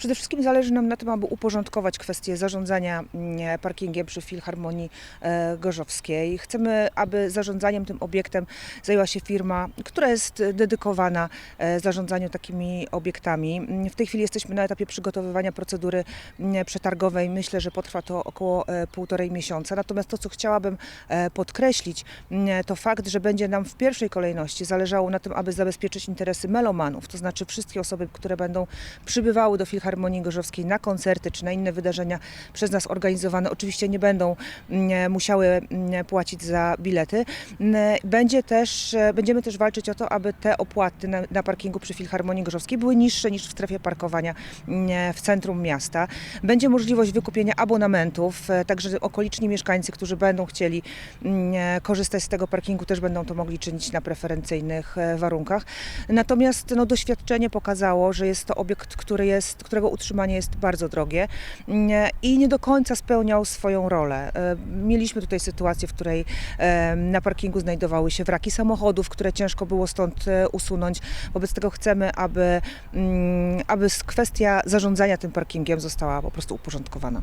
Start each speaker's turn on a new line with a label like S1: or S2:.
S1: Przede wszystkim zależy nam na tym, aby uporządkować kwestię zarządzania mm, parkingiem przy Filharmonii e, Gorzowskiej. Chcemy, aby zarządzaniem tym obiektem zajęła się firma, która jest dedykowana e, zarządzaniu takimi obiektami. Mm, W tej chwili jesteśmy na etapie przygotowywania procedury mm, przetargowej. Myślę, że potrwa to około e, półtorej miesiąca. Natomiast to, co chciałabym e, podkreślić, to fakt, że będzie nam w pierwszej kolejności zależało na tym, aby zabezpieczyć interesy melomanów, to znaczy wszystkie osoby, które będą przybywały do Filharmonii Gorzowskiej na koncerty czy na inne wydarzenia przez nas organizowane, oczywiście nie będą mm, musiały mm, płacić za bilety. Mm, Będzie też, e, będziemy też walczyć o to, aby te opłaty na, na parkingu przy Filharmonii Gorzowskiej były niższe niż w strefie parkowania w centrum miasta. Będzie możliwość wykupienia abonamentów, e, także okoliczni mieszkańcy, którzy będą chcieli e, korzystać z tego parkingu, też będą to mogli czynić na preferencyjnych e, warunkach. Natomiast no, doświadczenie pokazało, że jest to obiekt, który jest, którego utrzymanie jest bardzo drogie mm, i nie do końca spełniał swoją rolę. E, Mieliśmy tutaj sytuację, w której na parkingu znajdowały się wraki samochodów, które ciężko było stąd e, usunąć. Wobec tego chcemy, aby, mm, aby kwestia zarządzania tym parkingiem została po prostu uporządkowana.